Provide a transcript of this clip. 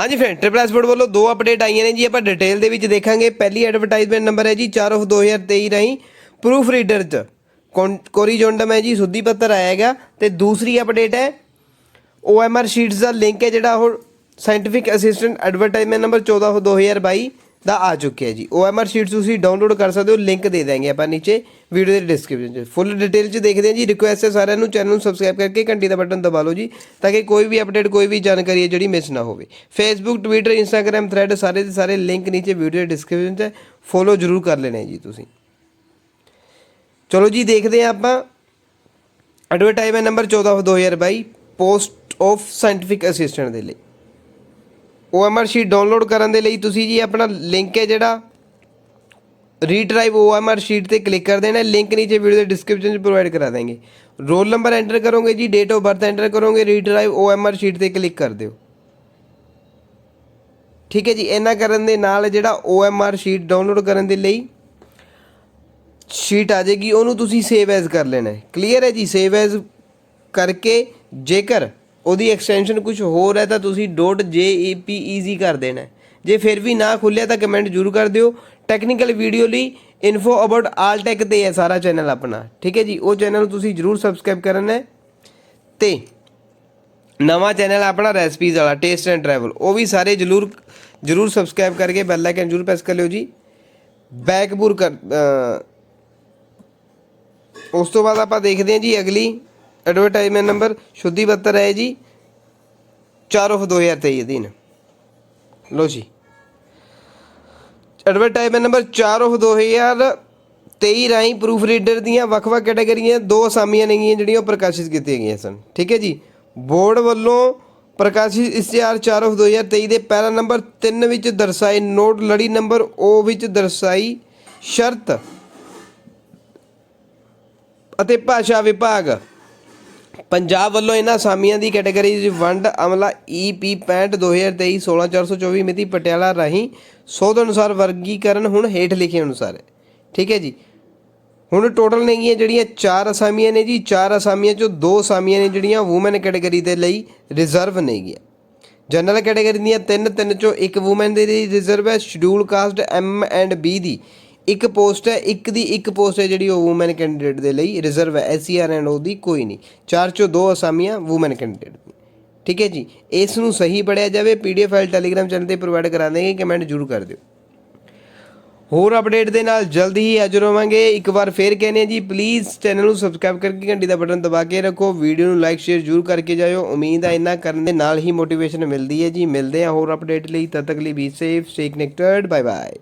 ਹਾਂਜੀ friend triple ਐਸਪੋਰਟ ਵੱਲੋਂ ਦੋ ਅਪਡੇਟ ਆਈਆਂ ਨੇ ਜੀ, ਆਪਾਂ ਡਿਟੇਲ ਦੇ ਵਿੱਚ ਦੇਖਾਂਗੇ। ਪਹਿਲੀ ਐਡਵਰਟਾਈਜ਼ਮੈਂਟ ਨੰਬਰ ਹੈ ਜੀ 4 ਆਫ 2023 ਰਾਹੀਂ ਪ੍ਰੂਫ ਰੀਡਰ ਚ ਕੋਰੀਜੋਂਡਮ ਹੈ ਜੀ, ਸੁੱਧੀ ਪੱਤਰ ਆਇਆ ਹੈਗਾ। ਤੇ ਦੂਸਰੀ ਅਪਡੇਟ ਹੈ OMR ਸ਼ੀਟਸ ਦਾ ਲਿੰਕ ਹੈ ਜਿਹੜਾ ਉਹ scientific assistant advertisement number 14 of 2022 ਦਾ ਆ ਚੁੱਕਿਆ ਹੈ ਜੀ। OMR ਸ਼ੀਟਸ ਤੁਸੀਂ ਡਾਊਨਲੋਡ ਕਰ ਸਕਦੇ ਹੋ ਲਿੰਕ ਦੇ ਦਾਂਗੇ ਆਪਾਂ ਨੀਚੇ ਵੀਡੀਓ ਦੇ ਡਿਸਕ੍ਰਿਪਸ਼ਨ 'ਚ। ਫੁੱਲ ਡਿਟੇਲ 'ਚ ਦੇਖਦੇ ਹਾਂ ਜੀ। ਰਿਕੁਐਸਟ ਹੈ ਸਾਰਿਆਂ ਨੂੰ ਚੈਨਲ ਨੂੰ ਸਬਸਕ੍ਰਾਈਬ ਕਰਕੇ ਘੰਟੀ ਦਾ ਬਟਨ ਦਬਾ ਲਓ ਜੀ, ਤਾਂ ਕਿ ਕੋਈ ਵੀ ਅਪਡੇਟ ਕੋਈ ਵੀ ਜਾਣਕਾਰੀ ਹੈ ਜਿਹੜੀ ਮਿਸ ਨਾ ਹੋਵੇ। ਫੇਸਬੁੱਕ ਟਵਿੱਟਰ ਇੰਸਟਾਗ੍ਰam ਥ੍ਰੈਡ ਸਾਰੇ ਦੇ ਸਾਰੇ ਲਿੰਕ ਨੀਚੇ ਵੀਡੀਓ ਦੇ ਡਿਸਕ੍ਰਿਪਸ਼ਨ 'ਚ ਫੋਲੋ ਜ਼ਰੂਰ ਕਰ ਲੈਣੇ ਜੀ ਤੁਸੀਂ। ਚਲੋ ਜੀ, ਦੇਖਦੇ ਹਾਂ ਆਪਾਂ। Advertisement number 14 of 2022 post of scientific assistant ਦੇ ਲਈ। OMR ਸ਼ੀਟ ਡਾਊਨਲੋਡ ਕਰਨ ਦੇ ਲਈ ਤੁਸੀਂ ਜੀ ਆਪਣਾ ਲਿੰਕ ਹੈ ਜਿਹੜਾ। ਰੀਡਰਾਈਵ OMR ਸ਼ੀਟ ਤੇ ਕਲਿੱਕ ਕਰ ਦੇਣਾ ਲਿੰਕ ਨੀਚੇ ਵੀਡੀਓ ਦੇ ਡਿਸਕ੍ਰਿਪਸ਼ਨ 'ਚ ਪ੍ਰੋਵਾਈਡ ਕਰਾ ਦਾਂਗੇ ਰੋਲ ਨੰਬਰ ਐਂਟਰ ਕਰੋਗੇ ਜੀ ਡੇਟ ਆਫ ਬਰਥ ਐਂਟਰ ਕਰੋਗੇ ਰੀਡਰਾਈਵ OMR ਸ਼ੀਟ ਤੇ ਕਲਿੱਕ ਕਰ ਦਿਓ। ਠੀਕ ਹੈ ਜੀ ਇਹਨਾਂ ਕਰਨ ਦੇ ਨਾਲ ਜਿਹੜਾ OMR ਸ਼ੀਟ ਡਾਊਨਲੋਡ ਕਰਨ ਦੇ ਲਈ ਸ਼ੀਟ ਆ ਜਾਏਗੀ, ਉਹਨੂੰ ਤੁਸੀਂ ਸੇਵ ਐਜ਼ ਕਰ ਲੈਣਾ ਹੈ। ਕਲੀਅਰ ਹੈ ਜੀ ਸੇਵ ਐਜ਼ ਕਰਕੇ ਜੇਕਰ ਉਹਦੀ ਐਕਸਟੈਂਸ਼ਨ ਕੁਝ ਹੋਰ ਹੈ ਤਾਂ ਤੁਸੀਂ .jpeg ਕਰ ਦੇਣਾ ਜੇ ਫਿਰ ਵੀ ਨਾ ਖੁੱਲਿਆ ਤਾਂ ਕਮੈਂਟ ਜ਼ਰੂਰ ਕਰ ਦਿਓ। ਟੈਕਨੀਕਲ ਵੀਡੀਓ ਲਈ ਇਨਫੋ ਅਬਾਊਟ ਆਲ ਟੈਕ ਤੇ ਹੈ ਸਾਰਾ ਚੈਨਲ ਆਪਣਾ। ਠੀਕ ਹੈ ਜੀ? ਉਹ ਚੈਨਲ ਤੁਸੀਂ ਜ਼ਰੂਰ ਸਬਸਕ੍ਰਾਈਬ ਕਰਨਾ ਹੈ। ਤੇ ਨਵਾਂ ਚੈਨਲ ਆਪਣਾ ਰੈਸਪੀਜ਼ ਵਾਲਾ ਟੇਸਟ ਐਂਡ ਟਰੈਵਲ ਉਹ ਵੀ ਸਾਰੇ ਜ਼ਰੂਰ ਜ਼ਰੂਰ ਸਬਸਕ੍ਰਾਈਬ ਕਰਕੇ ਬੈਲ ਆਈਕਨ ਜ਼ਰੂਰ ਪ੍ਰੈਸ ਕਰ ਲਿਓ ਜੀ। ਬੈਕਬੂਰ ਕਰ ਉਸ ਤੋਂ ਬਾਅਦ ਆਪਾਂ ਦੇਖਦੇ ਹਾਂ ਜੀ ਅਗਲੀ। ਐਡਵਰਟਾਈਜ਼ਮੈਂਟ ਨੰਬਰ ਸ਼ੁੱਧੀ ਪੱਤਰ ਹੈ ਜੀ 4 ਆਫ 2023 ਅਧੀਨ ਲੋ ਜੀ। ਐਡਵਰਟਾਈਜ਼ਮੈਂਟ ਨੰਬਰ 4 ਆਫ 2023 ਰਾਹੀਂ ਪ੍ਰੂਫ ਰੀਡਰ ਦੀਆਂ ਵੱਖ-ਵੱਖ ਕੈਟਾਗਰੀਆਂ ਦੋ ਅਸਾਮੀਆਂ ਨੇਗੀਆਂ ਜਿਹੜੀਆਂ ਉਹ ਪ੍ਰਕਾਸ਼ਿਤ ਕੀਤੀਆਂ ਗਈਆਂ ਸਨ। ਠੀਕ ਹੈ ਜੀ? ਬੋਰਡ ਵੱਲੋਂ ਪ੍ਰਕਾਸ਼ਿਤ ਇਸ਼ਤਿਹਾਰ 4 ਆਫ 2023 ਦੇ ਪੈਰਾ ਨੰਬਰ 3 ਵਿੱਚ ਦਰਸਾਈ ਨੋਟ, ਲੜੀ ਨੰਬਰ O ਵਿੱਚ ਦਰਸਾਈ ਸ਼ਰਤ ਅਤੇ ਭਾਸ਼ਾ ਵਿਭਾਗ। ਪੰਜਾਬ ਵੱਲੋਂ ਇਹਨਾਂ ਅਸਾਮੀਆਂ ਦੀ ਕੈਟਾਗਰੀ ਵਿੱਚ ਵੰਡ ਅਮਲਾ ਈਪੀ 65 2023 16424 ਮਿਤੀ ਪਟਿਆਲਾ ਰਾਹੀਂ ਸੋਧ ਅਨੁਸਾਰ ਵਰਗੀਕਰਨ ਹੁਣ ਹੇਠ ਲਿਖੇ ਅਨੁਸਾਰ ਹੈ। ਠੀਕ ਹੈ ਜੀ। ਹੁਣ ਟੋਟਲ ਨੇਗੀਆਂ ਜਿਹੜੀਆਂ ਚਾਰ ਅਸਾਮੀਆਂ ਨੇ ਜੀ, ਚਾਰ ਅਸਾਮੀਆਂ ਚੋਂ ਦੋ ਅਸਾਮੀਆਂ ਨੇ ਜਿਹੜੀਆਂ ਔਮਨ ਕੈਟਾਗਰੀ ਦੇ ਲਈ ਰਿਜ਼ਰਵ ਨੇਗੀਆਂ ਜਨਰਲ ਕੈਟਾਗਰੀ ਦੀਆਂ ਤਿੰਨ ਤਿੰਨ ਚੋਂ ਇੱਕ ਔਮਨ ਦੇ ਲਈ ਰਿਜ਼ਰਵ ਹੈ schedule caste M and B ਦੀ। ਇੱਕ ਪੋਸਟ ਹੈ, ਇੱਕ ਦੀ ਇੱਕ ਪੋਸਟ ਹੈ ਜਿਹੜੀ ਉਹ ਔਮਨ ਕੈਂਡੀਡੇਟ ਦੇ ਲਈ ਰਿਜ਼ਰਵ ਹੈ ਐਸ ਆਰ ਐਂਡ ਦੀ ਕੋਈ ਨਹੀਂ। ਚਾਰ ਚੋਂ ਦੋ ਅਸਾਮੀਆਂ ਔਮਨ ਕੈਂਡੀਡੇਟ ਦੀ। ਠੀਕ ਹੈ ਜੀ? ਇਸ ਨੂੰ ਸਹੀ ਪੜਿਆ ਜਾਵੇ ਪੀਡੀਐਫ ਫਾਈਲ ਟੈਲੀਗ੍ਰਾਮ ਚੈਨਲ ਤੇ ਪ੍ਰੋਵਾਈਡ ਕਰਾ ਦੇਂਗੇ ਕਮੈਂਟ ਜ਼ਰੂਰ ਕਰ ਦਿਓ। ਹੋਰ ਅਪਡੇਟ ਦੇ ਨਾਲ ਜਲਦੀ ਹੀ ਹਾਜ਼ਰ ਹੋਵਾਂਗੇ। ਇੱਕ ਵਾਰ ਫੇਰ ਕਹਿੰਦੇ ਹਾਂ ਜੀ ਪਲੀਜ਼ ਚੈਨਲ ਨੂੰ ਸਬਸਕ੍ਰਾਈਬ ਕਰਕੇ ਘੰਟੀ ਦਾ ਬਟਨ ਦਬਾ ਕੇ ਰੱਖੋ। ਵੀਡੀਓ ਨੂੰ ਲਾਈਕ ਸ਼ੇਅਰ ਜ਼ਰੂਰ ਕਰਕੇ ਜਾਇਓ। ਉਮੀਦ ਹੈ ਇੰਨਾ ਕਰਨ ਦੇ ਨਾਲ ਹੀ ਮੋਟੀਵੇਸ਼ਨ ਮਿਲਦੀ ਹੈ ਜੀ। ਮਿਲਦੇ ਹਾਂ ਹੋਰ ਅਪਡੇਟ ਲਈ। ਤਦ ਤੱਕ ਲਈ be safe stay connected bye bye